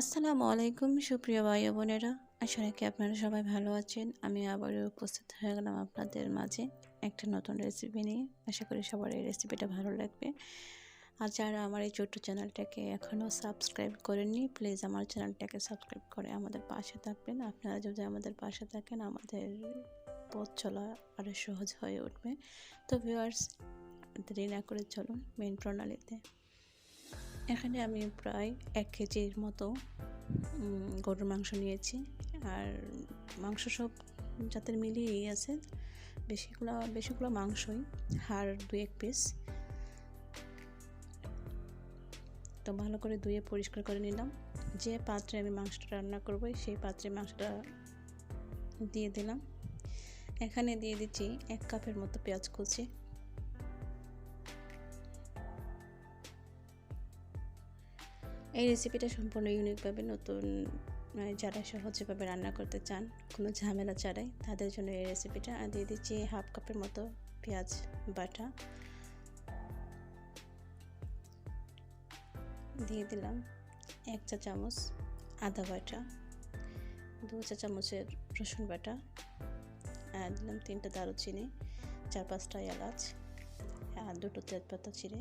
আসসালামু আলাইকুম, সুপ্রিয় ভাই বোনেরা। আশা রাখি আপনারা সবাই ভালো আছেন। আমি আবারও উপস্থিত হয়ে গেলাম আপনাদের মাঝে একটা নতুন রেসিপি নিয়ে। আশা করি সবার এই রেসিপিটা ভালো লাগবে। আর যারা আমার এই ছোট্ট চ্যানেলটাকে এখনও সাবস্ক্রাইব করেননি প্লিজ আমার চ্যানেলটাকে সাবস্ক্রাইব করে আমাদের পাশে থাকবেন। আপনারা যদি আমাদের পাশে থাকেন, আমাদের পথ চলা আরও সহজ হয়ে উঠবে। তো ভিউয়ার্স দেরি না করে চলুন মেন প্রণালীতে। এখানে আমি প্রায় এক কেজির মতো গরুর মাংস নিয়েছি। আর মাংস সব জাতের মিলিয়েই আছে, বেশিগুলো বেশিগুলো মাংসই, হাড় দু এক পিস। তো ভালো করে ধুয়ে পরিষ্কার করে নিলাম। যে পাত্রে আমি মাংসটা রান্না করব, সেই পাত্রে মাংসটা দিয়ে দিলাম। এখানে দিয়ে দিচ্ছি এক কাপের মতো পেঁয়াজ কুচি। এই রেসিপিটা সম্পূর্ণ ইউনিকভাবে নতুন মানে যারা সহজভাবে রান্না করতে চান, কোনো ঝামেলা ছাড়াই তাদের জন্য এই রেসিপিটা আর দিয়ে দিচ্ছি হাফ কাপের মতো পেঁয়াজ বাটা। দিয়ে দিলাম এক চা চামচ আদা বাটা, দু চা চামচের রসুন বাটা, আর দিলাম তিনটা দারুচিনি, চার পাঁচটা এলাচ, আর দুটো তেজপাতা চিড়ে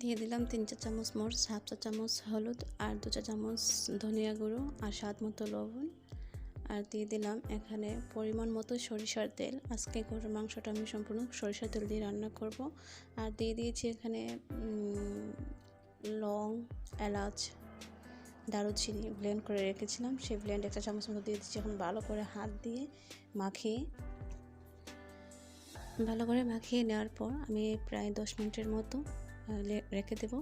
দিয়ে দিলাম তিন চা চামচ মরিচ, হাফ চা চামচ হলুদ আর দু চা চামচ ধনিয়া গুঁড়ো আর স্বাদ মতো লবণ। আর দিয়ে দিলাম এখানে পরিমাণ মতো সরিষার তেল। আজকে গরুর মাংসটা আমি সম্পূর্ণ সরিষার তেল দিয়ে রান্না করব। আর দিয়ে দিয়েছি এখানে লং, এলাচ, দারুচিনি ব্লেন্ড করে রেখেছিলাম। সেই ব্লেন্ড একটা চামচ মতো দিয়ে দিচ্ছি এখন ভালো করে হাত দিয়ে মাখিয়ে, ভালো করে মাখিয়ে নেওয়ার পর আমি প্রায় দশ মিনিটের মতো রেখে দেবো।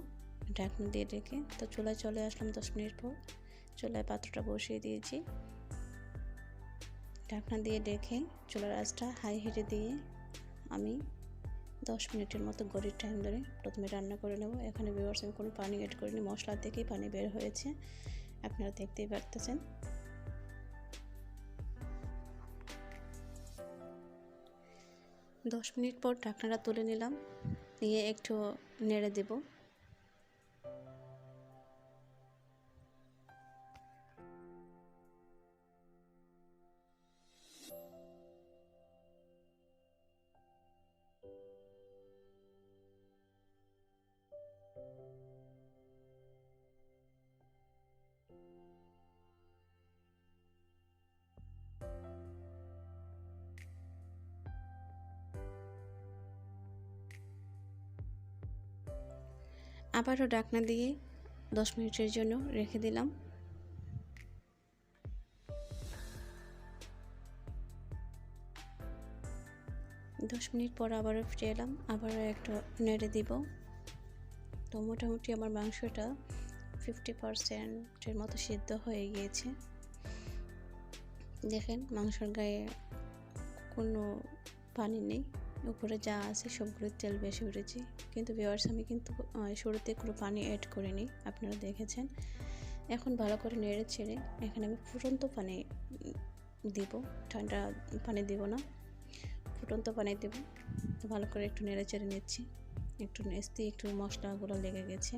ঢাকনা দিয়ে রেখে তো চুলায় চলে আসলাম দশ মিনিট পর। চুলায় পাত্রটা বসিয়ে দিয়েছি। ঢাকনা দিয়ে রেখে চুলার আঁচটা হাই হিটে দিয়ে আমি দশ মিনিটের মতো গড়ির টাইম ধরে প্রথমে রান্না করে নেব। এখানে ভিউয়ার্স আমি কোনো পানি এড করিনি, মশলা থেকেই পানি বের হয়েছে। আপনারা দেখতেই পারতেছেন। দশ মিনিট পর ঢাকনাটা তুলে নিলাম। নিয়ে একটু নেড়ে দেব। আবারও ডাকনা দিয়ে দশ মিনিটের জন্য রেখে দিলাম। দশ মিনিট পর আবারও ফিরে এলাম, আবারও একটা নেড়ে দিব। তো মোটামুটি আমার মাংসটা ফিফটি পারসেন্টের মতো সিদ্ধ হয়ে গিয়েছে। দেখেন মাংসর গায়ে কোনো পানি নেই। উপরে যা আছে সবগুলো তেল বেশি উঠেছে কিন্তু ভিওয়ার্স আমি কিন্তু শুরুতে কোনো পানি অ্যাড করিনি, আপনারা দেখেছেন। এখন ভালো করে নেড়ে ছেড়ে এখানে আমি ফুটন্ত পানি দিব, ঠান্ডা পানি দিব না, ফুটন্ত পানি দেব। ভালো করে একটু নেড়ে চেড়ে নিচ্ছি, একটু নেচতে একটু মশলাগুলো লেগে গেছে।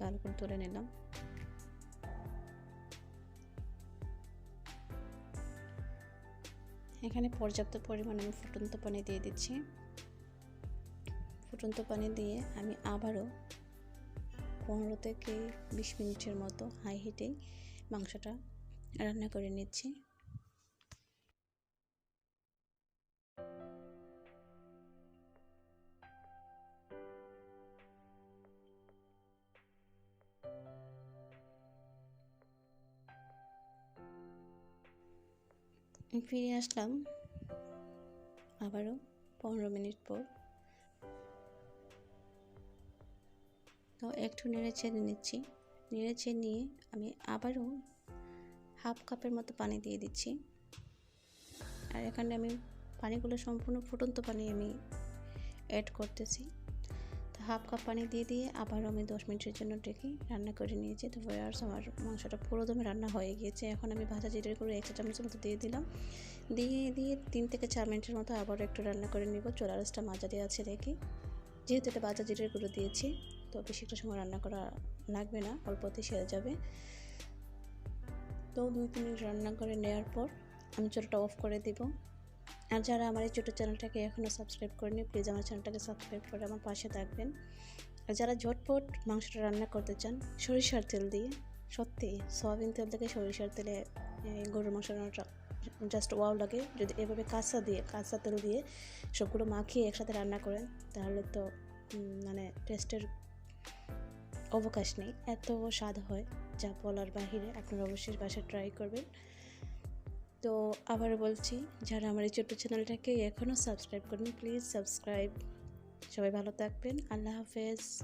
ভালো করে তুলে নিলাম। এখানে পর্যাপ্ত পরিমাণে আমি ফুটন্ত পানি দিয়ে দিচ্ছি। ফুটন্ত পানি দিয়ে আমি আবারও পনেরো থেকে বিশ মিনিটের মতো হাই হিটেই মাংসটা রান্না করে নিচ্ছি। ফিরে আসলাম আবারও পনেরো মিনিট পর। তো একটু নেড়ে ছেড়ে নিচ্ছি। নেড়ে ছেড়ে নিয়ে আমি আবারও হাফ কাপের মতো পানি দিয়ে দিচ্ছি। আর এখানে আমি পানিগুলো সম্পূর্ণ ফুটন্ত পানি আমি অ্যাড করতেছি। হাফ কাপ পানি দিয়ে দিয়ে আবার আমি দশ মিনিটের জন্য ডেকে রান্না করে নিয়েছি। তো ভয়ার্স আমার মাংসটা পুরো দমে রান্না হয়ে গিয়েছে। এখন আমি ভাজা জিরের করে এক চামচের মতো দিয়ে দিলাম। দিয়ে দিয়ে তিন থেকে চার মিনিটের মতো আবার একটু রান্না করে নিব। চোলা রাসটা মাজারে আছে রেখে। যেহেতু এটা ভাজা জিরের গুঁড়ো দিয়েছি, তো বেশি একটা সময় রান্না করা লাগবে না, অল্পতেই সেরে যাবে। তো দুই তিন মিনিট রান্না করে নেওয়ার পর আমি চুলাটা অফ করে দিব। আর যারা আমার এই ছোটো চ্যানেলটাকে এখনও সাবস্ক্রাইব করেনি প্লিজ আমার চ্যানেলটাকে সাবস্ক্রাইব করে আমার পাশে থাকবেন। আর যারা ঝটপট মাংসটা রান্না করতে চান, সরিষার তেল দিয়ে, সত্যি সয়াবিন তেল থেকে সরিষার তেলে গরুর মাংস রান্নাটা জাস্ট ওয়াও লাগে। যদি এভাবে কাঁচা দিয়ে, কাঁচা তেল দিয়ে সবগুলো মাখিয়ে একসাথে রান্না করেন, তাহলে তো মানে টেস্টের অবকাশ নেই। এত স্বাদ হয় যা বলার বাহিরে, আপনারা অবশ্যই বাসায় ট্রাই করবেন। তো আবার বলছি, যারা আমার এই ছোট্ট চ্যানেলটাকে এখনও সাবস্ক্রাইব করেন প্লিজ সাবস্ক্রাইব সবাই ভালো থাকবেন। আল্লাহ হাফেজ।